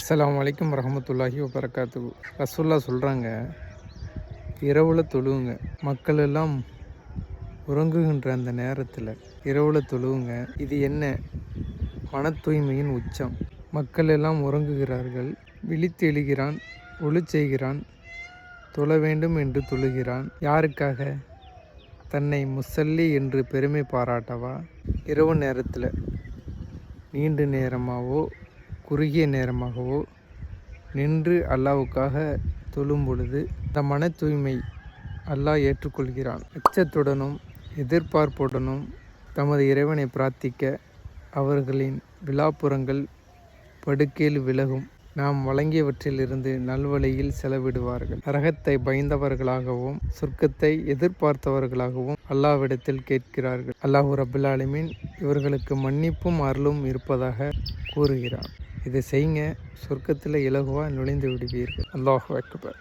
அஸ்லாம் வலைக்கம் வரஹமத்துல்லாஹி வபரகாத்து ரசுல்லா சொல்கிறாங்க இரவில் தொழுவுங்க. மக்கள் எல்லாம் உறங்குகின்ற அந்த நேரத்தில் இரவில் தொழுவுங்க. இது என்ன? மன தூய்மையின் உச்சம். மக்கள் எல்லாம் உறங்குகிறார்கள் விழித்து எழுகிறான் ஒளி செய்கிறான் தொழ வேண்டும் என்று தொழுகிறான். யாருக்காக? தன்னை முசல்லி என்று பெருமை பாராட்டவா? இரவு நேரத்தில் நீண்ட நேரமாகவோ குறுகிய நேரமாகவோ நின்று அல்லாவுக்காக தொழும் பொழுது இந்த மன தூய்மை அல்லாஹ் ஏற்றுக்கொள்கிறான். அச்சத்துடனும் எதிர்பார்ப்புடனும் தமது இறைவனை பிரார்த்திக்க அவர்களின் விழாப்புறங்கள் படுக்கையில் விலகும். நாம் வழங்கியவற்றிலிருந்து நல்வழியில் செலவிடுவார்கள். நரகத்தை பயந்தவர்களாகவும் சொர்க்கத்தை எதிர்பார்த்தவர்களாகவும் அல்லாவிடத்தில் கேட்கிறார்கள். அல்லாஹூ ரபுல் இவர்களுக்கு மன்னிப்பும் அருளும் இருப்பதாக கூறுகிறான். இதை செய்யுங்க. சொர்க்கத்தில் இலகுவாக நுழைந்து விடுவீர்கள். அல்லாஹ் அக்பர்.